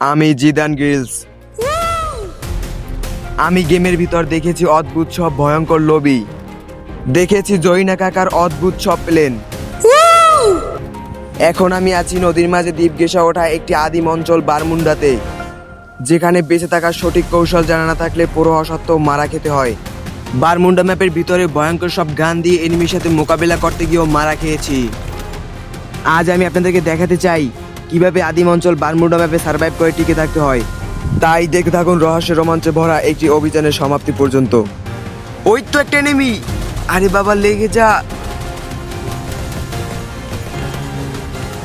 আমি Zidane Giles আমি গেমের ভিতর দেখেছি অদ্ভুত সব ভয়ঙ্কর লবি। দেখেছি জৈনা কাকার অদ্ভুত সব প্লেন। এখন আমি আছি নদীর মাঝে দ্বীপ গেসা ওঠা একটি আদিম অঞ্চল বারমুন্ডাতে, যেখানে বেঁচে থাকার সঠিক কৌশল জানা না থাকলে পুরো অসত্ত্বেও মারা খেতে হয়। বারমুন্ডা ম্যাপের ভিতরে ভয়ঙ্কর সব গান দিয়ে এনিমির সাথে মোকাবিলা করতে গিয়েও মারা খেয়েছি। আজ আমি আপনাদেরকে দেখাতে চাই কীভাবে আদিম অঞ্চল বারমুডা ম্যাপে সার্ভাইভ করে টিকে থাকতে হয়, তাই দেখতে থাকুন রহস্য রোমাঞ্চে ভরা একটি অভিযানের সমাপ্তি পর্যন্ত। ওই তো একটা নেমি আরে বাবা, লেগে যা!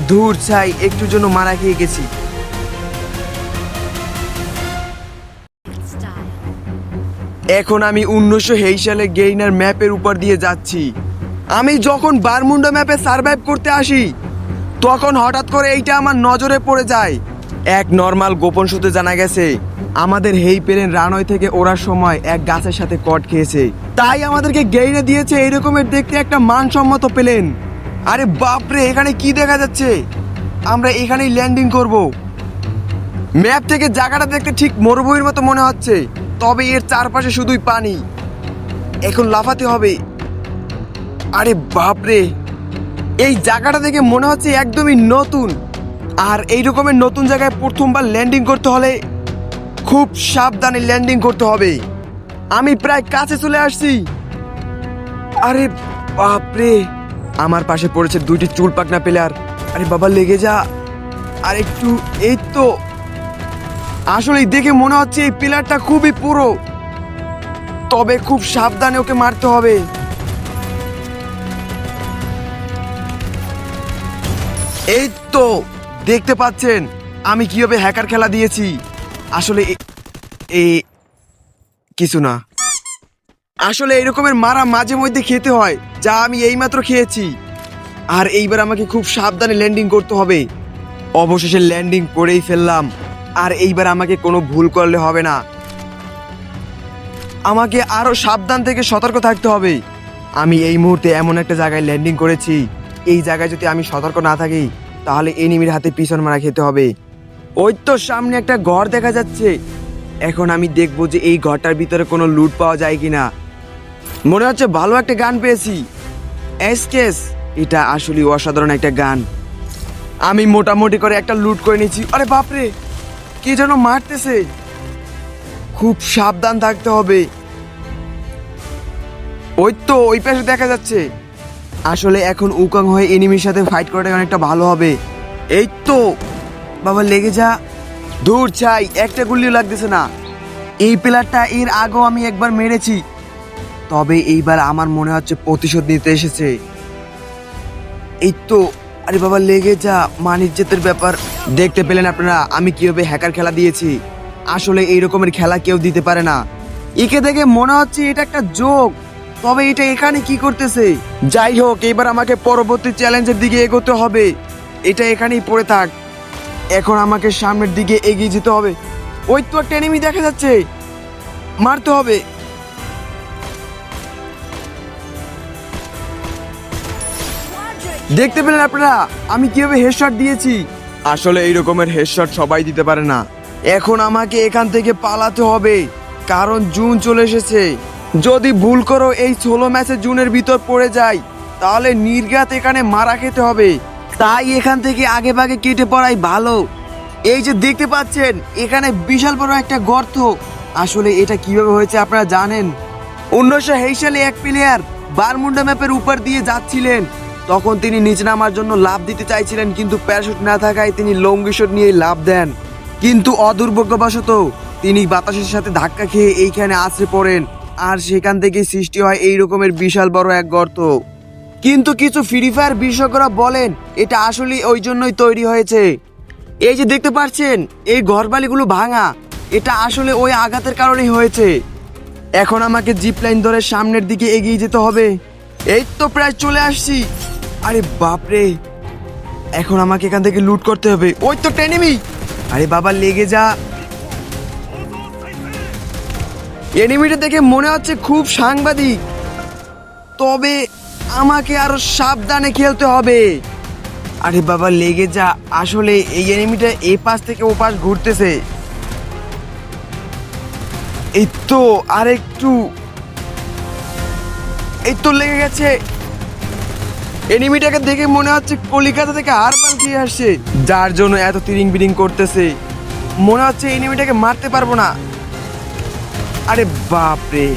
দূর ছাই একটু জন্য মারা খেয়ে গেছি। এখন আমি উনিশশো হেই সালে গেইনার ম্যাপের উপর দিয়ে যাচ্ছি। আমি যখন বারমুন্ডা ম্যাপে সার্ভাইভ করতে আসি তখন হঠাৎ করে এইটা আমার নজরে পড়ে যায়। এক নর্মাল গোপন সূত্রে জানা গেছে, আমাদের হেই পেরেন রানওয়ে থেকে ওড়ার সময় এক গাছের সাথে কট খেয়েছে। তাই আমাদেরকে গেইনে দিয়েছে এরকমের দেখতে একটা মানসম্মত পেলেন। আরে বাপরে, এখানে কি দেখা যাচ্ছে? আমরা এখানেই ল্যান্ডিং করব। ম্যাপ থেকে জায়গাটা দেখতে ঠিক মরুভূমির মতো মনে হচ্ছে, তবে এর চারপাশে শুধুই পানি। এখন লাফাতে হবে। আরে বাপরে! এই জায়গাটা দেখে মনে হচ্ছে একদমই নতুন। আর এই রকমের নতুন জায়গায় প্রথমবার ল্যান্ডিং করতে হলে খুব সাবধানে ল্যান্ডিং করতে হবে। আমি প্রায় কাছে চলে আসছি। আরে বাপরে, আমার পাশে পড়েছে দুইটি চুল পাকনা প্লেয়ার আরে বাবা, লেগে যা। আর একটু, এই তো। আসলে দেখে মনে হচ্ছে এই পিলারটা খুবই পুরো। তবে খুব সাবধানে ওকে মারতে হবে। এই তো, দেখতে পাচ্ছেন, আমি কীভাবে হ্যাকার খেলা দিয়েছি। আসলে এ- এ, কিছু না। আসলে এরকমের মারা মাঝে মধ্যে খেতে হয়, যা আমি এইমাত্র খেয়েছি। আর এইবার আমাকে খুব সাবধানে ল্যান্ডিং করতে হবে। অবশেষে ল্যান্ডিং করেই ফেললাম। আর এইবার আমাকে কোনো ভুল করলে হবে না। আমাকে আরও সাবধান থেকে সতর্ক থাকতে হবে। আমি এই মুহূর্তে এমন একটা জায়গায় ল্যান্ডিং করেছি এই জায়গায় যদি আমি সতর্ক না থাকি, তাহলে এনিমির হাতে পিছন মারা খেতে হবে। ওই তো সামনে একটা ঘর দেখা যাচ্ছে। এখন আমি দেখব যে এই ঘরটার ভিতরে কোনো লুট পাওয়া যায় কিনা। মনে হচ্ছে ভালো একটা গান পেয়েছি। এসকেস, এটা আসলে অসাধারণ একটা গান। আমি মোটামুটি করে একটা লুট করে নিয়েছি। আরে বাপরে, কে যেন মারতেছে। খুব সাবধান থাকতে হবে। ওই তো ওই পাশে দেখা যাচ্ছে। আসলে এখন উকাং হয়ে এনিমির সাথে ফাইট করাটা অনেকটা ভালো হবে। এই তো, বাবা লেগে যা। দূর চাই একটা গুলিও লাগতেছে না। এই প্লেয়ারটা এর আগেও আমি একবার মেরেছি। তবে এইবার আমার মনে হচ্ছে প্রতিশোধ নিতে এসেছে। এই তো, আরে বাবা লেগে যা মানিজ্যতের ব্যাপার। দেখতে পেলেন আপনারা, আমি কীভাবে হ্যাকার খেলা দিয়েছি। আসলে এই রকমের খেলা কেউ দিতে পারে না। একে দেখে মনে হচ্ছে এটা একটা যোগ তবে এটা এখানে কি করতেছে? যাই হোক, এবার আমাকে পরবর্তী চ্যালেঞ্জের দিকে এগোতে হবে। এটা এখানেই পড়ে থাক। এখন আমাকে সামনের দিকে এগিয়ে যেতে হবে। ওই তো একটা enemy দেখা যাচ্ছে। মারতে হবে। দেখতে পেলেন আপনারা, আমি কীভাবে হেডশট দিয়েছি? আসলে এই রকমের হেডশট সবাই দিতে পারে না। এখন আমাকে এখান থেকে পালাতে হবে। কারণ জুন চলে এসেছে। যদি ভুল করো, এই ষোলো ম্যাচে জুনের ভিতর পড়ে যায় তাহলে নির্ঘাত এখানে মারা খেতে হবে। তাই এখান থেকে আগে ভাগে কেটে পড়াই ভালো। এই যে দেখতে পাচ্ছেন, এখানে বিশাল বড় একটা গর্ত। আসলে এটা কীভাবে হয়েছে আপনারা জানেন? উনিশশো হেই সালে এক প্লেয়ার বারমুন্ডা ম্যাপের উপর দিয়ে যাচ্ছিলেন। তখন তিনি নিচে নামার জন্য লাভ দিতে চাইছিলেন, কিন্তু প্যারাশুট না থাকায় তিনি লঙ্গি শট নিয়ে লাভ দেন। কিন্তু অদুর্ভাগ্যবশত তিনি বাতাসের সাথে ধাক্কা খেয়ে এইখানে আছড়ে পড়েন। আর সেখান থেকে সৃষ্টি হয় এই রকমের বিশাল বড় এক গর্ত। কিন্তু কিছু ফ্রি ফায়ার বিশেষজ্ঞরা বলেন, এটা আসলে ওই জন্যই তৈরি হয়েছে। এই যে দেখতে পাচ্ছেন, এই ঘরবালিগুলো ভাঙা, এটা আসলে ওই আঘাতের কারণেই হয়েছে। এখন আমাকে জিপ লাইন ধরে সামনের দিকে এগিয়ে যেতে হবে। এই তো প্রায় চলে আসছি। আরে বাপরে, এখন আমাকে এখান থেকে লুট করতে হবে। ওই তো টেনিমি। আরে বাবা, লেগে যা। এনিমিটা দেখে মনে হচ্ছে খুব সাংবাদিক। তবে আমাকে আরও সাবধানে খেলতে হবে। আরে বাবা, লেগে যা। আসলে এই এনিমিটা এ পাশ থেকে ও পাশ ঘুরতেছে। এই তো আর একটু এই তো লেগে গেছে। এনিমিটাকে দেখে মনে হচ্ছে কলিকাতা থেকে হারবাল খেয়ে আসছে। যার জন্য এত তিরিং বিরিং করতেছে। মনে হচ্ছে এনিমিটাকে মারতে পারব না। আরে বাপরে।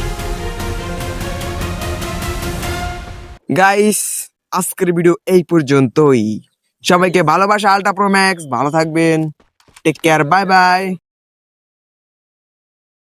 গাইস আজকের ভিডিও এই পর্যন্তই। সবাইকে ভালোবাসা আলটা প্রো ম্যাক্স ভালো থাকবেন। Take care bye bye